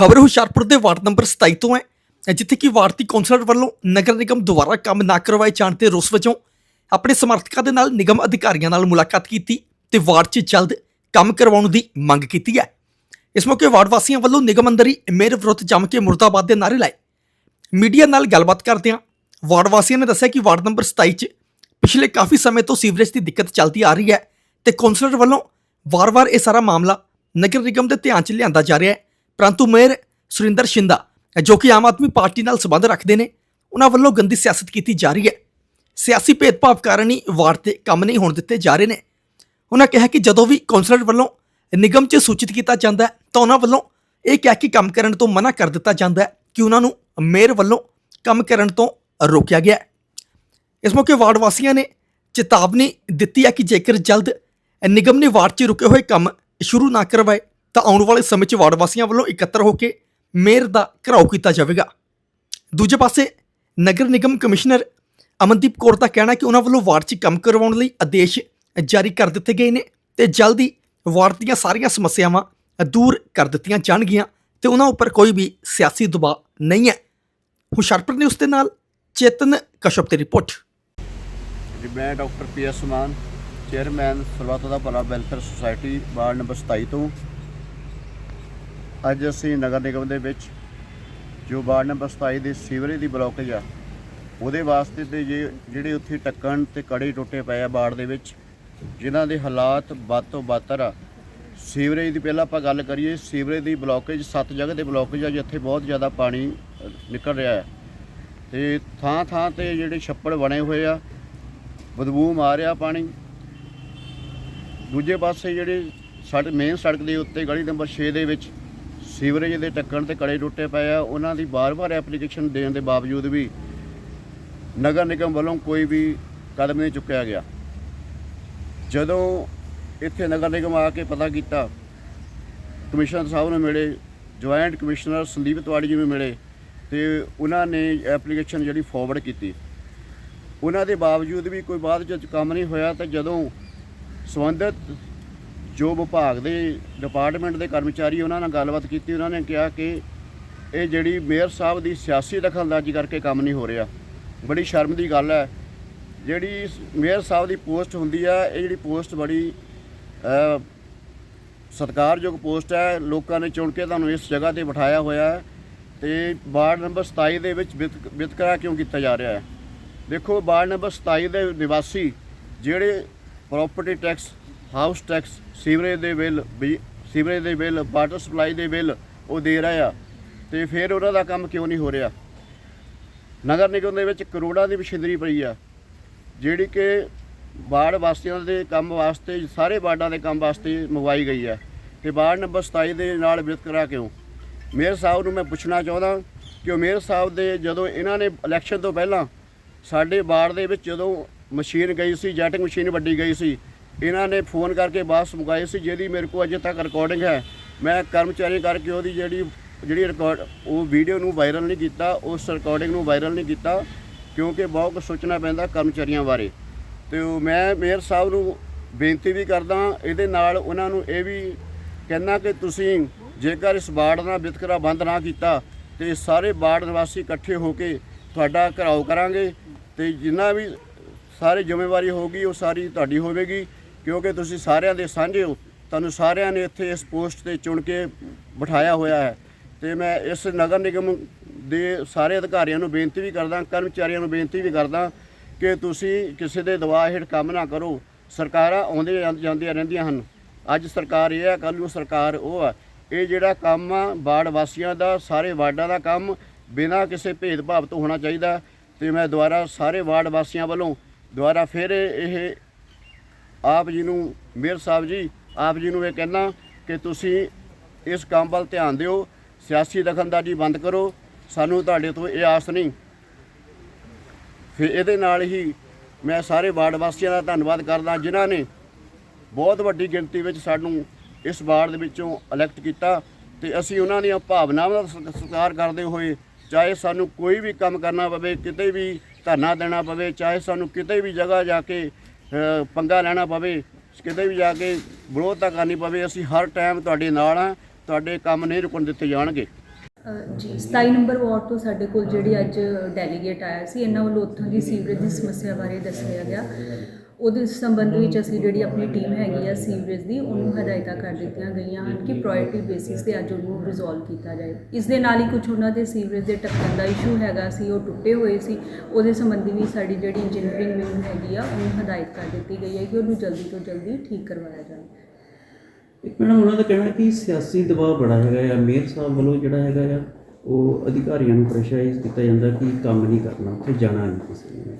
ਖਬਰ ਹੁਸ਼ਿਆਰਪੁਰ ਦੇ ward number 27 ਤੋਂ ਹੈ। ਜਿੱਥੇ ਕਿ ਵਾਰਡ ਕੌਂਸਲਰ ਵੱਲੋਂ ਨਗਰ ਨਿਗਮ ਦੁਆਰਾ ਕੰਮ ਨਾ ਕਰਵਾਏ ਜਾਣ ਤੇ ਰੋਸ ਵਜੋਂ ਆਪਣੇ ਸਮਰਥਕਾਂ ਦੇ ਨਾਲ ਨਿਗਮ ਅਧਿਕਾਰੀਆਂ ਨਾਲ ਮੁਲਾਕਾਤ ਕੀਤੀ ਤੇ ਵਾਰਡ 'ਚ ਜਲਦ ਕੰਮ ਕਰਵਾਉਣ ਦੀ ਮੰਗ ਕੀਤੀ ਹੈ। ਇਸ ਮੌਕੇ ਵਾਰਡ ਵਾਸੀਆਂ ਵੱਲੋਂ ਨਿਗਮ ਅੰਦਰ ਹੀ ਮੇਅਰ ਵਿਰੁੱਧ ਜੰਮ ਕੇ ਮੁਰਦਾਬਾਦ ਦੇ ਨਾਅਰੇ ਲਾਏ। ਮੀਡੀਆ ਨਾਲ ਗੱਲਬਾਤ ਕਰਦਿਆਂ ਵਾਰਡ ਵਾਸੀਆਂ ਨੇ ਦੱਸਿਆ ਕਿ ਵਾਰਡ ਨੰਬਰ 27 'ਚ ਪਿਛਲੇ ਕਾਫੀ ਸਮੇਂ ਤੋਂ ਸੀਵਰੇਜ ਦੀ ਦਿੱਕਤ ਚੱਲਦੀ ਆ ਰਹੀ ਹੈ ਤੇ ਕੌਂਸਲਰ ਵੱਲੋਂ ਵਾਰ-ਵਾਰ ਇਹ ਸਾਰਾ ਮਾਮਲਾ ਨਗਰ ਨਿਗਮ ਦੇ ਧਿਆਨ 'ਚ ਲਿਆਂਦਾ ਜਾ ਰਿਹਾ ਹੈ। ਪਰੰਤੂ ਮੇਅਰ ਸੁਰਿੰਦਰ ਸ਼ਿੰਦਾ, ਜੋ ਕਿ ਆਮ ਆਦਮੀ ਪਾਰਟੀ ਨਾਲ ਸੰਬੰਧ ਰੱਖਦੇ ਨੇ, ਉਹਨਾਂ ਵੱਲੋਂ ਗੰਦੀ ਸਿਆਸਤ ਕੀਤੀ ਜਾ ਰਹੀ ਹੈ। ਸਿਆਸੀ ਭੇਦਭਾਵ ਕਾਰਨ ਹੀ ਵਾਰਡ ਤੇ ਕੰਮ ਨਹੀਂ ਹੋਣ ਦਿੱਤੇ ਜਾ ਰਹੇ ਨੇ। ਉਹਨਾਂ ਕਿਹਾ ਕਿ ਜਦੋਂ ਵੀ ਕੌਂਸਲਰ ਵੱਲੋਂ ਨਿਗਮ 'ਚ ਸੂਚਿਤ ਕੀਤਾ ਜਾਂਦਾ ਹੈ, ਤਾਂ ਉਹਨਾਂ ਵੱਲੋਂ ਇਹ ਕਹਿ ਕੇ ਕੰਮ ਕਰਨ ਤੋਂ ਮਨਾ ਕਰ ਦਿੱਤਾ ਜਾਂਦਾ ਹੈ ਕਿ ਉਹਨਾਂ ਨੂੰ ਮੇਅਰ ਵੱਲੋਂ ਕੰਮ ਕਰਨ ਤੋਂ ਰੋਕਿਆ ਗਿਆ ਇਸ ਮੌਕੇ ਵਾਰਡ ਵਾਸੀਆਂ ਨੇ ਚੇਤਾਵਨੀ ਦਿੱਤੀ ਹੈ ਕਿ ਜੇਕਰ ਜਲਦ ਨਿਗਮ ਨੇ ਵਾਰਡ 'ਚ ਰੁਕੇ ਹੋਏ ਕੰਮ ਸ਼ੁਰੂ ਨਾ ਕਰਵਾਏ ਤਾਂ ਆਉਣ ਵਾਲੇ ਸਮੇਂ 'ਚ ਵਾਰਡ ਵਾਸੀਆਂ ਵੱਲੋਂ ਇਕੱਤਰ ਹੋ ਕੇ ਮੇਅਰ ਦਾ ਘਰਾਓ ਕੀਤਾ ਜਾਵੇਗਾ। ਦੂਜੇ ਪਾਸੇ, ਨਗਰ ਨਿਗਮ ਕਮਿਸ਼ਨਰ ਅਮਨਦੀਪ ਕੌਰ ਦਾ ਕਹਿਣਾ ਕਿ ਉਹਨਾਂ ਵੱਲੋਂ ਵਾਰਡ 'ਚ ਕੰਮ ਕਰਵਾਉਣ ਲਈ ਆਦੇਸ਼ ਜਾਰੀ ਕਰ ਦਿੱਤੇ ਗਏ ਨੇ ਤੇ ਜਲਦੀ ਵਾਰਡ ਦੀਆਂ ਸਾਰੀਆਂ ਸਮੱਸਿਆਵਾਂ ਦੂਰ ਕਰ ਦਿੱਤੀਆਂ ਜਾਣਗੀਆਂ ਤੇ ਉਹਨਾਂ ਉੱਪਰ ਕੋਈ ਵੀ ਸਿਆਸੀ ਦਬਾਅ ਨਹੀਂ ਹੈ। ਹੁਸ਼ਿਆਰਪੁਰ ਨਿਊਜ਼ ਦੇ ਨਾਲ ਚੇਤਨ ਕਸ਼ਪ ਦੀ ਰਿਪੋਰਟ। ਜੀ, ਮੈਂ doctor P S Mann chairman Sarbat da Bhala welfare society ward number 27 ਤੋਂ ਅੱਜ ਅਸੀਂ ਨਗਰ ਨਿਗਮ ਦੇ ਵਿੱਚ ਜੋ ਵਾਰਡ ਨੰਬਰ 27 ਦੇ ਸੀਵਰੇਜ ਦੀ ਬਲੌਕੇਜ ਆ, ਉਹਦੇ ਵਾਸਤੇ ਤੇ ਜੇ ਜਿਹੜੇ ਉੱਥੇ ਟੱਕਣ ਤੇ ਕੜੇ ਟੁੱਟੇ ਪਏ ਆ ਵਾਰਡ ਦੇ ਵਿੱਚ, ਜਿਨ੍ਹਾਂ ਦੇ ਹਾਲਾਤ ਵੱਧ ਤੋਂ ਬਦਤਰ ਆ, ਸੀਵਰੇਜ ਦੀ ਪਹਿਲਾਂ ਆਪਾਂ ਗੱਲ ਕਰੀਏ, ਸੀਵਰੇਜ ਦੀ ਬਲੌਕੇਜ, ਸੱਤ ਜਗ੍ਹਾ ਤੇ ਬਲੌਕੇਜ ਆ ਜਿੱਥੇ ਬਹੁਤ ਜ਼ਿਆਦਾ ਪਾਣੀ ਨਿਕਲ ਰਿਹਾ ਹੈ। ਤੇ ਥਾਂ ਥਾਂ ਤੇ ਜਿਹੜੇ ਛੱਪੜ ਬਣੇ ਹੋਏ ਆ, ਬਦਬੂ ਮਾਰ ਰਿਹਾ ਪਾਣੀ। ਦੂਜੇ ਪਾਸੇ ਜਿਹੜੇ ਸਾਡੇ ਮੇਨ ਸੜਕ ਦੇ ਉੱਤੇ ਗਲੀ ਨੰਬਰ 6 ਦੇ ਵਿੱਚ ਸੀਵਰੇਜ ਦੇ ਟੱਕਣ ਤੇ ਕੜੇ ਟੁੱਟੇ ਪਏ ਆ, ਉਹਨਾਂ ਦੀ ਬਾਰ-ਬਾਰ ਐਪਲੀਕੇਸ਼ਨ ਦੇਣ ਦੇ ਬਾਵਜੂਦ ਵੀ ਨਗਰ ਨਿਗਮ ਵੱਲੋਂ ਕੋਈ ਵੀ ਕਦਮ ਨਹੀਂ ਚੁੱਕਿਆ ਗਿਆ। ਜਦੋਂ ਇੱਥੇ ਨਗਰ ਨਿਗਮ ਆ ਕੇ ਪਤਾ ਕੀਤਾ, ਕਮਿਸ਼ਨਰ ਸਾਹਿਬ ਨੂੰ ਮਿਲੇ, ਜੁਆਇੰਟ ਕਮਿਸ਼ਨਰ ਸੰਦੀਪ ਤਿਵਾੜੀ ਜੀ ਨੂੰ ਮਿਲੇ ਤੇ ਉਹਨਾਂ ਨੇ ਐਪਲੀਕੇਸ਼ਨ ਜਿਹੜੀ ਫਾਰਵਰਡ ਕੀਤੀ। ਉਹਨਾਂ ਦੇ ਬਾਵਜੂਦ ਵੀ ਕੋਈ ਬਾਅਦ ਵਿੱਚ ਕੰਮ ਨਹੀਂ ਹੋਇਆ ਤਾਂ ਜਦੋਂ ਸੰਬੰਧਿਤ ਜੋ ਵਿਭਾਗ ਦੇ ਡਿਪਾਰਟਮੈਂਟ ਦੇ ਕਰਮਚਾਰੀ ਉਹਨਾਂ ਨਾਲ ਗੱਲਬਾਤ ਕੀਤੀ ਉਹਨਾਂ ਨੇ ਕਿਹਾ ਕਿ ਇਹ ਜਿਹੜੀ ਮੇਅਰ ਸਾਹਿਬ ਦੀ ਸਿਆਸੀ ਦਖਲਅੰਦਾਜ਼ੀ ਕਰਕੇ ਕੰਮ ਨਹੀਂ ਹੋ ਰਿਹਾ। ਬੜੀ ਸ਼ਰਮ ਦੀ ਗੱਲ ਹੈ। ਜਿਹੜੀ ਮੇਅਰ ਸਾਹਿਬ ਦੀ ਪੋਸਟ ਹੁੰਦੀ ਆ ਇਹ ਜਿਹੜੀ ਪੋਸਟ ਬੜੀ ਅ, ਸਤਿਕਾਰਯੋਗ ਪੋਸਟ ਹੈ। ਲੋਕਾਂ ਨੇ ਚੁਣ ਕੇ ਤੁਹਾਨੂੰ ਇਸ ਜਗ੍ਹਾ ਤੇ ਬਿਠਾਇਆ ਹੋਇਆ ਹੈ ਤੇ ਵਾਰਡ ਨੰਬਰ 27 ਦੇ ਵਿੱਚ ਵਿਤਕ- ਵਿਤਕਰਾ ਕਿਉਂ ਕੀਤਾ ਜਾ ਰਿਹਾ ਹੈ? ਦੇਖੋ ਵਾਰਡ ਨੰਬਰ 27 ਦੇ ਨਿਵਾਸੀ ਜਿਹੜੇ property tax house tax sewerage ਦੇ ਬਿੱਲ ਬਿ- ਸੀਵਰੇਜ ਦੇ ਬਿੱਲ, ਵਾਟਰ ਸਪਲਾਈ ਦੇ ਬਿੱਲ ਉਹ ਦੇ ਰਹੇ ਆ। ਤੇ ਫਿਰ ਉਹਨਾਂ ਦਾ ਕੰਮ ਕਿਉਂ ਨਹੀਂ ਹੋ ਰਿਹਾ? ਨਗਰ ਨਿਗਮ ਦੇ ਵਿੱਚ ਕਰੋੜਾਂ ਦੀ ਮਸ਼ੀਨਰੀ ਪਈ ਆ, ਜਿਹੜੀ ਕਿ ਵਾਰਡ ਵਾਸੀਆਂ ਦੇ ਕੰਮ ਵਾਸਤੇ, ਸਾਰੇ ਵਾਰਡਾਂ ਦੇ ਕੰਮ ਵਾਸਤੇ ਮੰਗਵਾਈ ਗਈ ਹੈ ਤੇ ਵਾਰਡ ਨੰਬਰ 27 ਦੇ ਨਾਲ ਵਿਤਕਰਾ ਕਿਉਂ? ਮੇਅਰ ਸਾਹਿਬ ਨੂੰ ਮੈਂ ਪੁੱਛਣਾ ਚਾਹੁੰਦਾ ਕਿ ਉਹ ਮੇਅਰ ਸਾਹਿਬ ਦੇ ਜਦੋਂ ਇਹਨਾਂ ਨੇ ਇਲੈਕਸ਼ਨ ਤੋਂ ਪਹਿਲਾਂ ਸਾਡੇ ਵਾਰਡ ਦੇ ਵਿੱਚ ਜਦੋਂ ਮਸ਼ੀਨ ਗਈ ਸੀ, ਜੈਟਿੰਗ ਮਸ਼ੀਨ ਵੱਡੀ ਗਈ ਸੀ ਇਹਨਾਂ ਨੇ ਫੋਨ ਕਰਕੇ ਵਾਪਸ ਮੰਗਾਈ ਸੀ ਜਿਹਦੀ ਮੇਰੇ ਕੋਲ ਅਜੇ ਤੱਕ ਰਿਕਾਰਡਿੰਗ ਹੈ। ਮੈਂ ਕਰਮਚਾਰੀ ਕਰਕੇ ਉਹਦੀ ਜਿਹੜੀ ਜਿਹੜੀ ਰਿਕਾਰਡ ਉਹ ਵੀਡੀਓ ਨੂੰ ਵਾਇਰਲ ਨਹੀਂ ਕੀਤਾ, ਉਸ ਰਿਕਾਰਡਿੰਗ ਨੂੰ ਵਾਇਰਲ ਨਹੀਂ ਕੀਤਾ, ਕਿਉਂਕਿ ਬਹੁਤ ਕੁਛ ਸੋਚਣਾ ਪੈਂਦਾ ਕਰਮਚਾਰੀਆਂ ਬਾਰੇ। ਤੇ ਉਹ ਮੈਂ ਮੇਅਰ ਸਾਹਿਬ ਨੂੰ ਬੇਨਤੀ ਵੀ ਕਰਦਾ ਇਹਦੇ ਨਾਲ ਉਹਨਾਂ ਨੂੰ ਇਹ ਵੀ ਕਹਿਣਾ ਕਿ ਤੁਸੀਂ ਜੇਕਰ ਇਸ ਵਾਰਡ ਦਾ ਵਿਤਕਰਾ ਬੰਦ ਨਾ ਕੀਤਾ, ਤੇ ਸਾਰੇ ਵਾਰਡ ਨਿਵਾਸੀ ਇਕੱਠੇ ਹੋ ਕੇ ਤੁਹਾਡਾ ਘਰਾਓ ਕਰਾਂਗੇ, ਤੇ ਜਿੰਨਾ ਵੀ ਸਾਰੇ ਜ਼ਿੰਮੇਵਾਰੀ ਹੋਗੀ ਉਹ ਸਾਰੀ ਤੁਹਾਡੀ ਹੋਵੇਗੀ। ਕਿਉਂਕਿ ਤੁਸੀਂ ਸਾਰਿਆਂ ਦੇ ਸਾਂਝੇ ਹੋ। ਤੁਹਾਨੂੰ ਸਾਰਿਆਂ ਨੇ ਇੱਥੇ ਇਸ ਪੋਸਟ ਤੇ ਚੁਣ ਕੇ ਬਿਠਾਇਆ ਹੋਇਆ ਹੈ। ਤੇ ਮੈਂ ਇਸ ਨਗਰ ਨਿਗਮ ਦੇ ਸਾਰੇ ਅਧਿਕਾਰੀਆਂ ਨੂੰ ਬੇਨਤੀ ਵੀ ਕਰਦਾ, ਕਰਮਚਾਰੀਆਂ ਨੂੰ ਬੇਨਤੀ ਵੀ ਕਰਦਾ ਕਿ ਤੁਸੀਂ ਕਿਸੇ ਦੇ ਦਬਾਅ ਹੇਠ ਕੰਮ ਨਾ ਕਰੋ। ਸਰਕਾਰਾਂ ਆਉਂਦੇ ਜਾਂਦੀਆਂ ਰਹਿੰਦੀਆਂ ਹਨ। ਅੱਜ ਸਰਕਾਰ ਇਹ ਹੈ ਕੱਲ ਨੂੰ ਸਰਕਾਰ ਉਹ ਆ। ਇਹ ਜਿਹੜਾ ਕੰਮ ਆ, ਵਾਰਡ ਵਾਸੀਆਂ ਦਾ, ਸਾਰੇ ਵਾਰਡਾਂ ਦਾ ਕੰਮ ਬਿਨਾਂ ਕਿਸੇ ਭੇਦਭਾਵ ਤੋਂ ਹੋਣਾ ਚਾਹੀਦਾ। ਤੇ ਮੈਂ ਦੁਬਾਰਾ ਸਾਰੇ ਵਾਰਡ ਵਾਸੀਆਂ ਵੱਲੋਂ ਦੁਬਾਰਾ ਫਿਰ ਇਹ ਆਪ ਜੀ ਨੂੰ, ਮੇਅਰ ਸਾਹਿਬ ਜੀ, ਆਪ ਜੀ ਨੂੰ ਇਹ ਕਹਿਣਾ ਕਿ ਤੁਸੀਂ ਇਸ ਕੰਮ ਵੱਲ ਧਿਆਨ ਦਿਓ, ਸਿਆਸੀ ਦਖਲਅੰਦਾਜ਼ੀ ਬੰਦ ਕਰੋ, ਸਾਨੂੰ ਤੁਹਾਡੇ ਤੋਂ ਇਹ ਆਸ ਨਹੀਂ। ਫਿਰ ਇਹਦੇ ਨਾਲ ਹੀ ਮੈਂ ਸਾਰੇ ਵਾਰਡ ਵਾਸੀਆਂ ਦਾ ਧੰਨਵਾਦ ਕਰਦਾ, ਜਿਨ੍ਹਾਂ ਨੇ ਬਹੁਤ ਵੱਡੀ ਗਿਣਤੀ ਵਿੱਚ ਸਾਨੂੰ ਇਸ ਵਾਰਡ ਦੇ ਵਿੱਚੋਂ ਇਲੈਕਟ ਕੀਤਾ ਤੇ ਅਸੀਂ ਉਹਨਾਂ ਦੀਆਂ ਭਾਵਨਾਵਾਂ ਦਾ ਸਤਿਕਾਰ ਕਰਦੇ ਹੋਏ, ਚਾਹੇ ਸਾਨੂੰ ਕੋਈ ਵੀ ਕੰਮ ਕਰਨਾ ਪਵੇ, ਕਿਤੇ ਵੀ ਧਰਨਾ ਦੇਣਾ ਪਵੇ, ਚਾਹੇ ਸਾਨੂੰ ਕਿਤੇ ਵੀ ਜਗ੍ਹਾ ਜਾ ਕੇ ਪੰਗਾ ਲੈਣਾ ਪਵੇ, ਕਿਤੇ ਵੀ ਜਾ ਕੇ ਵਿਰੋਧਤਾ ਕਰਨੀ ਪਵੇ, ਅਸੀਂ ਹਰ ਟਾਈਮ ਤੁਹਾਡੇ ਨਾਲ ਆ ਤੁਹਾਡੇ ਕੰਮ ਨਹੀਂ ਰੁਕਣ ਦਿੱਤੇ ਜਾਣਗੇ। ਜੀ 27 ਨੰਬਰ ਵਾਰਡ ਤੋਂ ਸਾਡੇ ਕੋਲ ਜਿਹੜੀ ਅੱਜ ਡੈਲੀਗੇਟ ਆਇਆ ਸੀ, ਇਹਨਾਂ ਵੱਲੋਂ ਉੱਥੋਂ ਦੀ ਸੀਵਰੇਜ ਦੀ ਸਮੱਸਿਆ ਬਾਰੇ ਦੱਸਿਆ ਗਿਆ। ਉਹਦੇ ਸੰਬੰਧ ਵਿੱਚ ਅਸੀਂ ਜਿਹੜੀ ਆਪਣੀ ਟੀਮ ਹੈਗੀ ਆ ਸੀਵਰੇਜ ਦੀ, ਉਹਨੂੰ ਹਦਾਇਤਾਂ ਕਰ ਦਿੱਤੀਆਂ ਗਈਆਂ ਹਨ ਕਿ ਪ੍ਰਾਇੋਰਟੀ ਬੇਸਿਸ ਤੇ ਅੱਜ ਉਹਨੂੰ ਰਿਜ਼ੋਲਵ ਕੀਤਾ ਜਾਏ। ਇਸ ਦੇ ਨਾਲ ਹੀ ਕੁਝ ਉਹਨਾਂ ਦੇ ਸੀਵਰੇਜ ਦੇ ਟੱਕਣ ਦਾ ਇਸ਼ੂ ਹੈਗਾ ਸੀ, ਉਹ ਟੁੱਟੇ ਹੋਏ ਸੀ। ਉਹਦੇ ਸੰਬੰਧੀ ਵੀ ਸਾਡੀ ਜਿਹੜੀ ਇੰਜੀਨੀਅਰਿੰਗ ਵਿੰਗ ਹੈਗੀ ਆ, ਉਹਨੂੰ ਹਦਾਇਤ ਕਰ ਦਿੱਤੀ ਗਈ ਹੈ ਕਿ ਉਹਨੂੰ ਜਲਦੀ ਤੋਂ ਜਲਦੀ ਠੀਕ ਕਰਵਾਇਆ ਜਾਵੇ। ਇੱਕ ਮੈਡਮ, ਉਹਨਾਂ ਦਾ ਕਹਿਣਾ ਕਿ ਸਿਆਸੀ ਦਬਾਅ ਬੜਾ ਹੈਗਾ ਆ। ਮੇਅਰ ਸਾਹਿਬ ਵੱਲੋਂ ਜਿਹੜਾ ਹੈਗਾ ਆ, ਉਹ ਅਧਿਕਾਰੀਆਂ ਨੂੰ ਪ੍ਰੈਸ਼ਰਾਈਜ਼ ਕੀਤਾ ਜਾਂਦਾ ਕਿ ਕੰਮ ਨਹੀਂ ਕਰਨਾ, ਉੱਥੇ ਜਾਣਾ ਨਹੀਂ ਕਿਸੇ ਨੇ।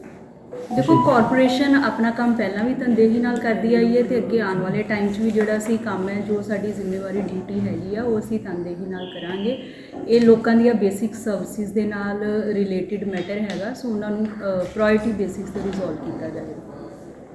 ਦੇਖੋ ਕਾਰਪੋਰੇਸ਼ਨ ਆਪਣਾ ਕੰਮ ਪਹਿਲਾਂ ਵੀ ਤਨਦੇਹੀ ਨਾਲ ਕਰਦੀ ਆਈ ਹੈ ਤੇ ਅੱਗੇ ਆਉਣ ਵਾਲੇ ਟਾਈਮ 'ਚ ਵੀ ਜਿਹੜਾ ਅਸੀਂ ਕੰਮ ਹੈ, ਜੋ ਸਾਡੀ ਜ਼ਿੰਮੇਵਾਰੀ ਡਿਊਟੀ ਹੈਗੀ ਆ, ਉਹ ਅਸੀਂ ਤਨਦੇਹੀ ਨਾਲ ਕਰਾਂਗੇ। ਇਹ ਲੋਕਾਂ ਦੀਆਂ ਬੇਸਿਕ ਸਰਵਿਸਿਜ਼ ਦੇ ਨਾਲ ਰਿਲੇਟਡ ਮੈਟਰ ਹੈਗਾ ਸੋ ਉਹਨਾਂ ਨੂੰ ਪ੍ਰਾਇੋਰਟੀ ਬੇਸਿਸ ਤੇ ਰਿਜ਼ੋਲਵ ਕੀਤਾ ਜਾਵੇਗਾ